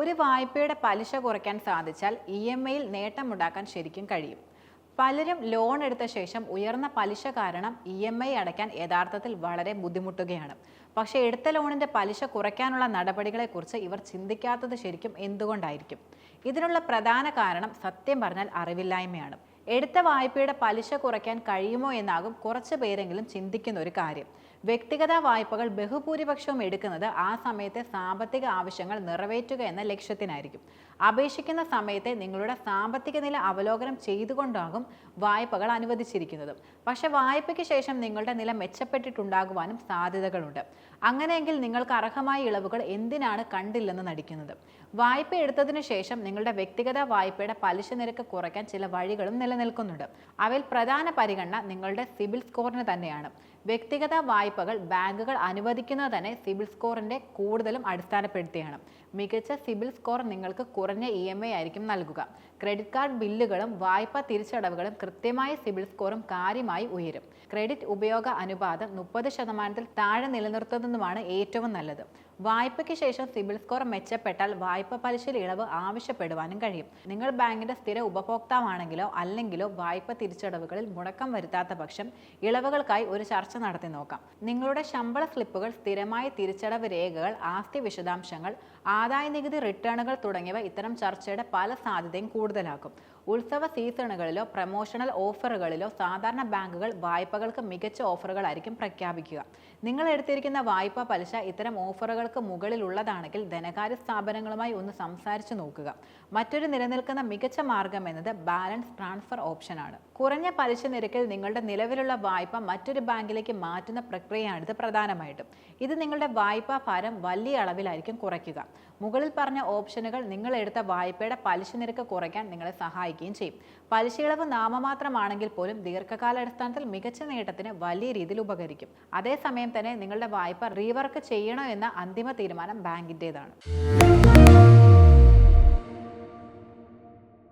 ഒരു വായ്പയുടെ പലിശ കുറയ്ക്കാൻ സാധിച്ചാൽ ഇ എം ഐയിൽ നേട്ടമുണ്ടാക്കാൻ ശരിക്കും കഴിയും. പലരും ലോൺ എടുത്ത ശേഷം ഉയർന്ന പലിശ കാരണം ഇ എം ഐ അടയ്ക്കാൻ യഥാർത്ഥത്തിൽ വളരെ ബുദ്ധിമുട്ടുകയാണ്. പക്ഷേ എടുത്ത ലോണിന്റെ പലിശ കുറയ്ക്കാനുള്ള നടപടികളെക്കുറിച്ച് ഇവർ ചിന്തിക്കാത്തത് ശരിക്കും എന്തുകൊണ്ടായിരിക്കും? ഇതിനുള്ള പ്രധാന കാരണം സത്യം പറഞ്ഞാൽ അറിവില്ലായ്മയാണ്. എടുത്ത വായ്പയുടെ പലിശ കുറയ്ക്കാൻ കഴിയുമോ എന്നാകും കുറച്ച് പേരെങ്കിലും ചിന്തിക്കുന്ന ഒരു കാര്യം. വ്യക്തിഗത വായ്പകൾ ബഹുഭൂരിപക്ഷവും എടുക്കുന്നത് ആ സമയത്തെ സാമ്പത്തിക ആവശ്യങ്ങൾ നിറവേറ്റുക എന്ന ലക്ഷ്യത്തിനായിരിക്കും. അപേക്ഷിക്കുന്ന സമയത്തെ നിങ്ങളുടെ സാമ്പത്തിക നില അവലോകനം ചെയ്തുകൊണ്ടാകും വായ്പകൾ അനുവദിച്ചിരിക്കുന്നത്. പക്ഷെ വായ്പയ്ക്ക് ശേഷം നിങ്ങളുടെ നില മെച്ചപ്പെട്ടിട്ടുണ്ടാകുവാനും സാധ്യതകളുണ്ട്. അങ്ങനെയെങ്കിൽ നിങ്ങൾക്ക് അർഹമായ ഇളവുകൾ എന്തിനാണ് കണ്ടില്ലെന്ന് നടിക്കുന്നത്? വായ്പ എടുത്തതിനു ശേഷം നിങ്ങളുടെ വ്യക്തിഗത വായ്പയുടെ പലിശ നിരക്ക് കുറയ്ക്കാൻ ചില വഴികളും നിലനിൽക്കുന്നുണ്ട്. അവയിൽ പ്രധാന പരിഗണന നിങ്ങളുടെ സിബിൽ സ്കോറിന് തന്നെയാണ്. വ്യക്തിഗത വായ്പകൾ ബാങ്കുകൾ അനുവദിക്കുന്നത് തന്നെ സിബിൽ സ്കോറിന്റെ കൂടുതലും അടിസ്ഥാനപ്പെടുത്തിയാണ്. മികച്ച സിബിൽ സ്കോർ നിങ്ങൾക്ക് കുറഞ്ഞ ഇ എം ഐ ആയിരിക്കും നൽകുക. ക്രെഡിറ്റ് കാർഡ് ബില്ലുകളും വായ്പ തിരിച്ചടവുകളും കൃത്യമായ സിബിൽ സ്കോറും കാര്യമായി ഉയരും. ക്രെഡിറ്റ് ഉപയോഗ അനുപാതം മുപ്പത് ശതമാനത്തിൽ താഴെ നിലനിർത്തുന്നതുമാണ് ഏറ്റവും നല്ലത്. വായ്പയ്ക്ക് ശേഷം സിബിൽ സ്കോർ മെച്ചപ്പെട്ടാൽ വായ്പ പലിശയിൽ ഇളവ് ആവശ്യപ്പെടുവാനും കഴിയും. നിങ്ങൾ ബാങ്കിന്റെ സ്ഥിര ഉപഭോക്താവാണെങ്കിലോ അല്ലെങ്കിലോ വായ്പ തിരിച്ചടവുകളിൽ മുടക്കം വരുത്താത്ത പക്ഷം ഇളവുകൾക്കായി ഒരു ചർച്ച നടത്തി നോക്കാം. നിങ്ങളുടെ ശമ്പള സ്ലിപ്പുകൾ സ്ഥിരമായ തിരിച്ചടവ് രേഖകൾ ആസ്തി വിശദാംശങ്ങൾ ആദായ നികുതി റിട്ടേണുകൾ തുടങ്ങിയവ ഇത്തരം ചർച്ചയുടെ പല സാധ്യതയും കൂടുതലാക്കും. ഉത്സവ സീസണുകളിലോ പ്രമോഷണൽ ഓഫറുകളിലോ സാധാരണ ബാങ്കുകൾ വായ്പകൾക്ക് മികച്ച ഓഫറുകളായിരിക്കും പ്രഖ്യാപിക്കുക. നിങ്ങൾ എടുത്തിരിക്കുന്ന വായ്പാ പലിശ ഇത്തരം ഓഫറുകൾക്ക് മുകളിലുള്ളതാണെങ്കിൽ ധനകാര്യ സ്ഥാപനങ്ങളുമായി ഒന്ന് സംസാരിച്ചു നോക്കുക. മറ്റൊരു നിലനിൽക്കുന്ന മികച്ച മാർഗം എന്നത് ബാലൻസ് ട്രാൻസ്ഫർ ഓപ്ഷനാണ് കുറഞ്ഞ പലിശ നിരക്കിൽ നിങ്ങളുടെ നിലവിലുള്ള വായ്പ മറ്റൊരു ബാങ്കിലേക്ക് മാറ്റുന്ന പ്രക്രിയയാണിത് പ്രധാനമായിട്ടും. ഇത് നിങ്ങളുടെ വായ്പാ ഭാരം വലിയ അളവിലായിരിക്കും കുറയ്ക്കുക. മുകളിൽ പറഞ്ഞ ഓപ്ഷനുകൾ നിങ്ങൾ എടുത്ത വായ്പയുടെ പലിശ നിരക്ക് കുറയ്ക്കാൻ നിങ്ങളെ സഹായിക്കുകയും ചെയ്യും. പലിശയിളവ് നാമമാത്രമാണെങ്കിൽ പോലും ദീർഘകാലാടിസ്ഥാനത്തിൽ മികച്ച നേട്ടത്തിന് വലിയ രീതിയിൽ ഉപകരിക്കും. അതേസമയം തന്നെ നിങ്ങളുടെ വായ്പ റീവർക്ക് ചെയ്യണോ എന്ന അന്തിമ തീരുമാനം ബാങ്കിന്റെതാണ്